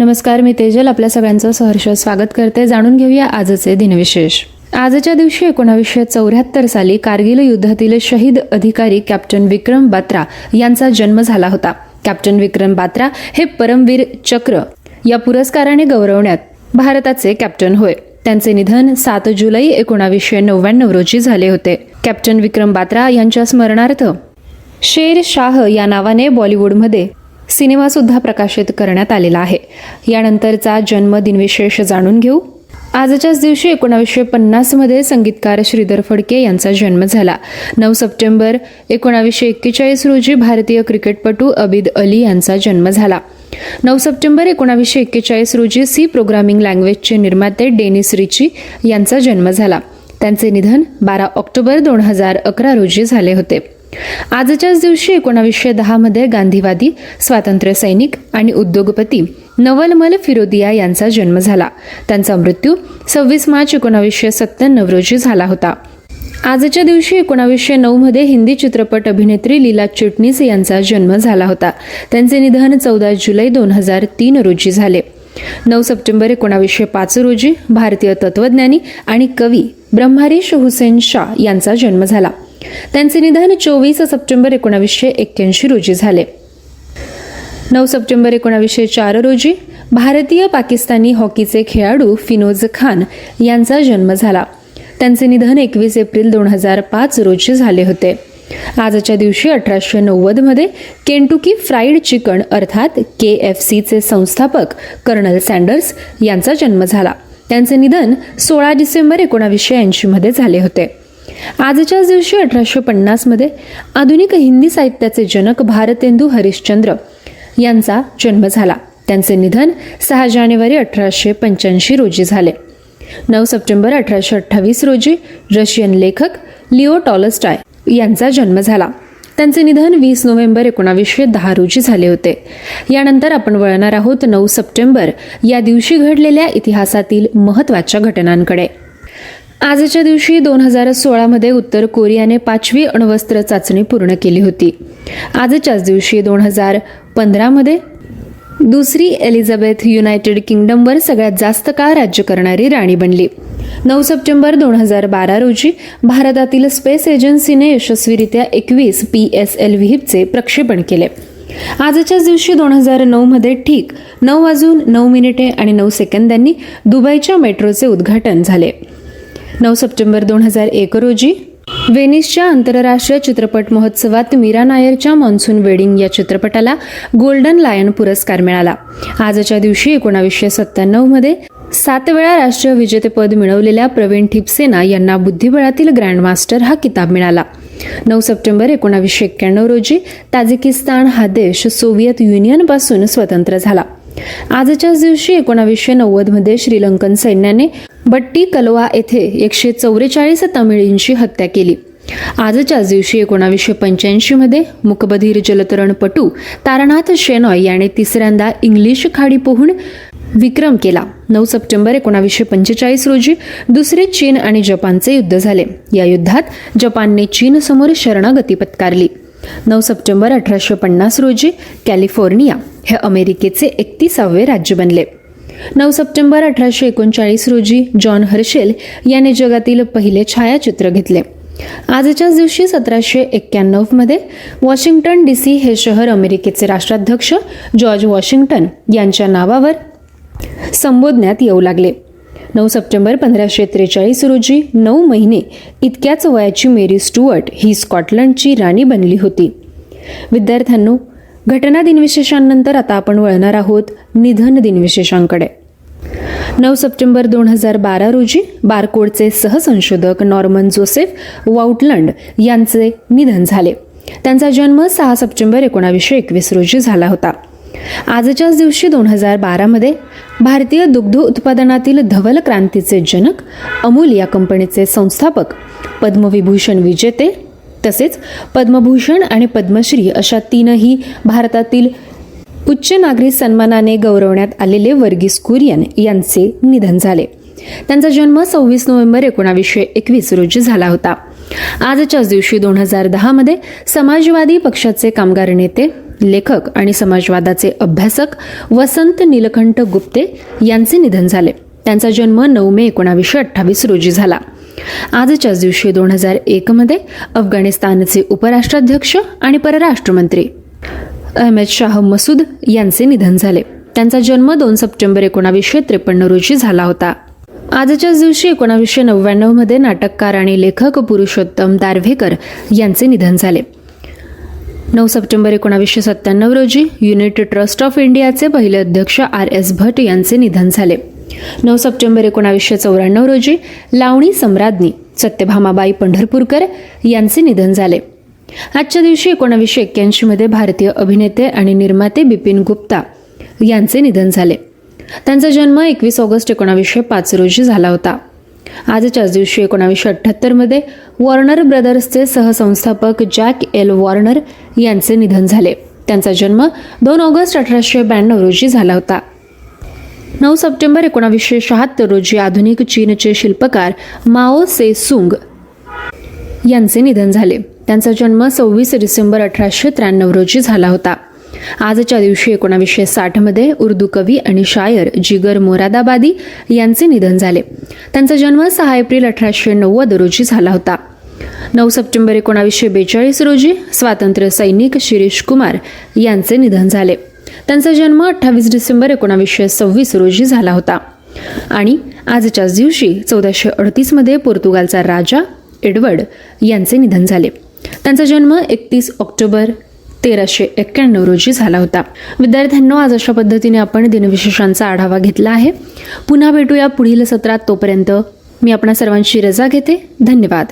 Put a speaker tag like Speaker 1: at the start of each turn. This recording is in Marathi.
Speaker 1: नमस्कार मी तेजल. आपल्या सगळ्यांचं सहर्ष स्वागत करते. जाणून घेऊया आजचे दिनविशेष. आजच्या दिवशी एकोणावीसशे चौऱ्याहत्तर साली कारगिल युद्धातील शहीद अधिकारी कॅप्टन विक्रम बात्रा यांचा जन्म झाला होता. कॅप्टन विक्रम बात्रा हे परमवीर चक्र या पुरस्काराने गौरवण्यात भारताचे कॅप्टन होय. त्यांचे निधन सात जुलै एकोणावीसशे नव्याण्णव रोजी झाले होते. कॅप्टन विक्रम बात्रा यांच्या स्मरणार्थ शेर शाह या नावाने बॉलिवूडमध्ये सिनेमासुद्धा प्रकाशित करण्यात आलेला आहे. यानंतरचा जन्मदिनविशेष जाणून घेऊ. आजच्याच दिवशी एकोणावीसशे पन्नासमध्ये संगीतकार श्रीधर फडके यांचा जन्म झाला. नऊ सप्टेंबर एकोणावीसशे एक्केचाळीस रोजी भारतीय क्रिकेटपटू अबिद अली यांचा जन्म झाला. नऊ सप्टेंबर एकोणावीसशे एक्केचाळीस रोजी सी प्रोग्रामिंग लँग्वेजचे निर्माते डेनिस रिची यांचा जन्म झाला. त्यांचे निधन बारा ऑक्टोबर दोन हजार अकरा रोजी झाले होते. आजच्याच दिवशी एकोणावीसशे दहामध्ये गांधीवादी स्वातंत्र्य सैनिक आणि उद्योगपती नवलमल फिरोदिया यांचा जन्म झाला. त्यांचा मृत्यू सव्वीस मार्च एकोणावीसशे सत्त्याण्णव रोजी झाला होता. आजच्या दिवशी एकोणावीसशे नऊमध्ये हिंदी चित्रपट अभिनेत्री लीला चिटणीस यांचा जन्म झाला होता. त्यांचे निधन चौदा जुलै दोन हजार तीन रोजी झाले. नऊ सप्टेंबर एकोणावीसशे पाच रोजी भारतीय तत्वज्ञानी आणि कवी ब्रह्मारीश हुसेन शाह यांचा जन्म झाला. त्यांचे निधन चोवीस सप्टेंबर एकोणावीसशे एक्क्याऐंशी रोजी झाले. नऊ सप्टेंबर एकोणावीसशे चार रोजी भारतीय पाकिस्तानी हॉकीचे खेळाडू फिनोज खान यांचा जन्म झाला. त्यांचे निधन एकवीस एप्रिल दोन हजार पाच रोजी झाले होते. आजच्या दिवशी अठराशे नव्वदमध्ये केंटुकी फ्राईड चिकन अर्थात के एफ सीचे संस्थापक कर्नल सँडर्स यांचा जन्म झाला. त्यांचे निधन सोळा डिसेंबर एकोणावीसशे ऐंशीमध्ये झाले होते. आजच्याच दिवशी अठराशे पन्नासमध्ये आधुनिक हिंदी साहित्याचे जनक भारतेंदू हरिश्चंद्र यांचा जन्म झाला. त्यांचे निधन सहा जानेवारी अठराशे पंच्याऐंशी रोजी झाले. नऊ सप्टेंबर अठराशे अठ्ठावीस रोजी रशियन लेखक लिओ टॉलस्टाय यांचा जन्म झाला. त्यांचे निधन वीस नोव्हेंबर एकोणावीसशे दहा रोजी झाले होते. यानंतर आपण वळणार आहोत नऊ सप्टेंबर या दिवशी घडलेल्या इतिहासातील महत्त्वाच्या घटनांकडे. आजच्या दिवशी दोन हजार सोळामध्ये उत्तर कोरियाने पाचवी अण्वस्त्र चाचणी पूर्ण केली होती. आजच्याच दिवशी दोन हजार पंधरामध्ये दुसरी एलिझाबेथ युनायटेड किंगडमवर सगळ्यात जास्त काळ राज्य करणारी राणी बनली. नऊ सप्टेंबर दोन हजार बारा रोजी भारतातील स्पेस एजन्सीने यशस्वीरित्या एकवीस पी एस एल व्हीपचे प्रक्षेपण केले. आजच्याच दिवशी दोन हजार नऊमध्ये ठीक नऊ वाजून नऊ मिनिटे आणि नऊ सेकंदांनी दुबईच्या मेट्रोचे उद्घाटन झाले. नऊ सप्टेंबर दोन हजार एक रोजी व्हेनिसच्या आंतरराष्ट्रीय चित्रपट महोत्सवात मीरा नायरच्या मान्सून वेडिंग या चित्रपटाला गोल्डन लायन पुरस्कार मिळाला. आजच्या दिवशी एकोणावीसशे सत्त्याण्णवमध्ये सात वेळा राष्ट्रीय विजेतेपद मिळवलेल्या प्रवीण ठिपसेना यांना बुद्धिबळातील ग्रँडमास्टर हा किताब मिळाला. नऊ सप्टेंबर एकोणावीसशे एक्क्याण्णव रोजी ताजिकिस्तान हा देश सोव्हिएत युनियनपासून स्वतंत्र झाला. आजच्याच दिवशी एकोणावीसशे नव्वदमध्ये श्रीलंकन सैन्याने बट्टी कलवा येथे एकशे चौवेचाळीस तमिळींची हत्या केली. आजच्याच दिवशी एकोणावीसशे पंच्याऐंशीमध्ये मुकबधीर जलतरणपटू तारनाथ शेनॉय याने तिसऱ्यांदा इंग्लिश खाडी पोहून विक्रम केला. नऊ सप्टेंबर एकोणावीसशे पंचेचाळीस रोजी दुसरे चीन आणि जपानचे युद्ध झाले. या युद्धात जपानने चीनसमोर शरणागती पत्कारली. नऊ सप्टेंबर अठराशे पन्नास रोजी कॅलिफोर्निया हे अमेरिकेचे एकतीसावे राज्य बनले. नऊ सप्टेंबर अठराशे एकोणचाळीस रोजी जॉन हर्शेल याने जगातील पहिले छायाचित्र घेतले. आजच्याच दिवशी सतराशे एक्क्याण्णवमध्ये वॉशिंग्टन डी सी हे शहर अमेरिकेचे राष्ट्राध्यक्ष जॉर्ज वॉशिंग्टन यांच्या नावावर संबोधण्यात येऊ लागले. नऊ सप्टेंबर पंधराशे त्रेचाळीस रोजी नऊ महिने इतक्याच वयाची मेरी स्टुअर्ट ही स्कॉटलंडची राणी बनली होती. विद्यार्थ्यांनो घटना दिनविशेषांनंतर आता आपण वळणार आहोत निधन दिनविशेषांकडे. नऊ सप्टेंबर दोन हजार बारा रोजी बारकोडचे सहसंशोधक नॉर्मन जोसेफ वाउटलंड यांचे निधन झाले. त्यांचा जन्म सहा सप्टेंबर एकोणावीसशे एकवीस रोजी झाला होता. आजच्याच दिवशी दोन हजार बारामध्ये भारतीय दुग्ध उत्पादनातील धवल क्रांतीचे जनक अमूल या कंपनीचे संस्थापक पद्मविभूषण विजेते तसेच पद्मभूषण आणि पद्मश्री अशा तीनही भारतातील उच्च नागरी सन्मानाने गौरवण्यात आलेले वर्गीस कुरियन यांचे निधन झाले. त्यांचा जन्म सव्वीस नोव्हेंबर एकोणावीसशे एकवीस रोजी झाला होता. आजच्याच दिवशी दोन हजार दहामध्ये समाजवादी पक्षाचे कामगार नेते लेखक आणि समाजवादाचे अभ्यासक वसंत नीलकंठ गुप्ते यांचे निधन झाले. त्यांचा जन्म नऊ मे एकोणावीसशे अठ्ठावीस रोजी झाला. आजच्याच दिवशी दोन हजार एकमध्ये अफगाणिस्तानचे उपराष्ट्राध्यक्ष आणि परराष्ट्रमंत्री अहमद शाह मसूद यांचे निधन झाले. त्यांचा जन्म दोन सप्टेंबर एकोणावीसशे त्रेपन्न रोजी झाला होता. आजच्याच दिवशी एकोणावीसशे नव्याण्णवमध्ये नाटककार आणि लेखक पुरुषोत्तम दार्भेकर यांचे निधन झाले. नऊ सप्टेंबर एकोणावीसशे सत्त्याण्णव रोजी युनिट ट्रस्ट ऑफ इंडियाचे पहिले अध्यक्ष आर एस भट यांचे निधन झाले. नऊ सप्टेंबर एकोणावीसशे चौऱ्याण्णव रोजी लावणी सम्राज्ञी सत्यभामाबाई पंढरपूरकर यांचे निधन झाले. आजच्या दिवशी एकोणावीसशे एक्क्याऐंशीमध्ये भारतीय अभिनेते आणि निर्माते बिपिन गुप्ता यांचे निधन झाले. त्यांचा जन्म एकवीस ऑगस्ट एकोणावीसशे पाच रोजी झाला होता. आजच्याच दिवशी एकोणावीसशे अठ्ठ्याहत्तरमध्ये वॉर्नर ब्रदर्सचे सहसंस्थापक जॅक एल वॉर्नर यांचे निधन झाले. त्यांचा जन्म दोन ऑगस्ट अठराशे ब्याण्णव रोजी झाला होता. नऊ सप्टेंबर एकोणावीसशे शहात्तर रोजी आधुनिक चीनचे शिल्पकार माओ से सुंग यांचे निधन झाले. त्यांचा जन्म सव्वीस डिसेंबर अठराशे त्र्याण्णव रोजी झाला होता. आजच्या दिवशी एकोणावीसशे साठमध्ये उर्दू कवी आणि शायर जिगर मोरादाबादी यांचे निधन झाले. त्यांचा जन्म सहा एप्रिल अठराशे नव्वद रोजी झाला होता. नऊ सप्टेंबर एकोणावीसशे बेचाळीस रोजी स्वातंत्र्य सैनिक शिरीष कुमार यांचे निधन झाले. त्यांचा जन्म अठ्ठावीस डिसेंबर एकोणावीसशे सव्वीस रोजी झाला होता. आणि आजच्याच दिवशी चौदाशे अडतीसमध्ये पोर्तुगालचा राजा एडवर्ड यांचे निधन झाले. त्यांचा जन्म एकतीस ऑक्टोबर तेराशे एक्क्याण्णव रोजी झाला होता. विद्यार्थ्यांनो आज अशा पद्धतीने आपण दिनविशेषांचा आढावा घेतला आहे. पुन्हा भेटूया पुढील सत्रात. तोपर्यंत मी आपणा सर्वांची रजा घेते. धन्यवाद.